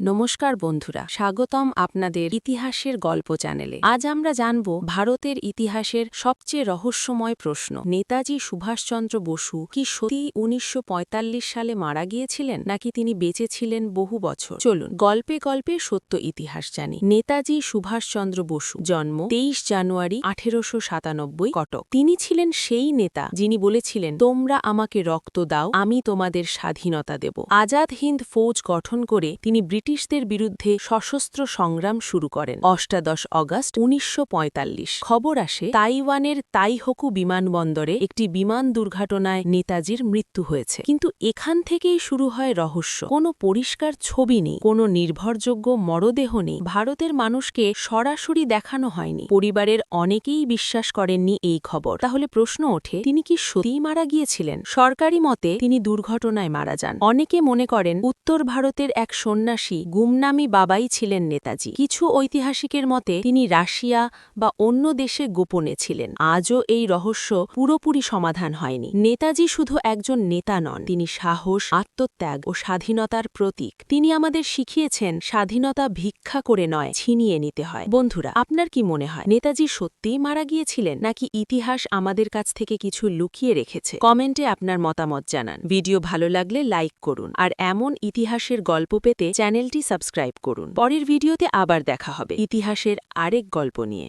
নমস্কার বন্ধুরা, স্বাগতম আপনাদের ইতিহাসের গল্প চ্যানেলে। আজ আমরা জানব ভারতের ইতিহাসের সবচেয়ে রহস্যময় প্রশ্ন। নেতাজি সুভাষচন্দ্র বসু কি সত্যি উনিশশো পঁয়তাল্লিশ সালে মারা গিয়েছিলেন, নাকি তিনি বেঁচে ছিলেন বহু বছর? চলুন, গল্পে গল্পে সত্য ইতিহাস জানি। নেতাজি সুভাষচন্দ্র বসু জন্ম তেইশ জানুয়ারি আঠেরোশো সাতানব্বই কটক। তিনি ছিলেন সেই নেতা যিনি বলেছিলেন, তোমরা আমাকে রক্ত দাও, আমি তোমাদের স্বাধীনতা দেব। আজাদ হিন্দ ফৌজ গঠন করে তিনি ব্রিটিশদের বিরুদ্ধে সশস্ত্র সংগ্রাম শুরু করেন। অষ্টাদশ অগস্ট উনিশশো পঁয়তাল্লিশ। খবর আসে, তাইওয়ানের তাইহকু বিমানবন্দরে একটি বিমান দুর্ঘটনায় নেতাজির মৃত্যু হয়েছে। কিন্তু এখান থেকেই শুরু হয় রহস্য। কোনো পরিষ্কার ছবি নেই, কোনো নির্ভরযোগ্য মরদেহ নেই। ভারতের মানুষকে সরাসরি দেখানো হয়নি। পরিবারের অনেকেই বিশ্বাস করেননি এই খবর। তাহলে প্রশ্ন ওঠে, তিনি কি সত্যিই মারা গিয়েছিলেন? সরকারি মতে তিনি দুর্ঘটনায় মারা যান। অনেকে মনে করেন, উত্তর ভারতের এক সন্ন্যাসী গুমনামি বাবাই ছিলেন নেতাজি। কিছু ঐতিহাসিকের মতে, তিনি রাশিয়া বা অন্য দেশে গোপনে ছিলেন। আজও এই রহস্য পুরোপুরি সমাধান হয়নি। নেতাজি শুধু একজন নেতা নন, তিনি সাহস, আত্মত্যাগ ও স্বাধীনতার প্রতীক। তিনি আমাদের শিখিয়েছেন, স্বাধীনতা ভিক্ষা করে নয়, ছিনিয়ে নিতে হয়। বন্ধুরা, আপনার কি মনে হয়? নেতাজি সত্যিই মারা গিয়েছিলেন, নাকি ইতিহাস আমাদের কাছ থেকে কিছু লুকিয়ে রেখেছে? কমেন্টে আপনার মতামত জানান। ভিডিও ভালো লাগলে লাইক করুন। আর এমন ইতিহাসের গল্প পেতে চ্যানেলটি সাবস্ক্রাইব করুন। পরের ভিডিওতে আবার দেখা হবে। ইতিহাসের আরেক গল্প নিয়ে।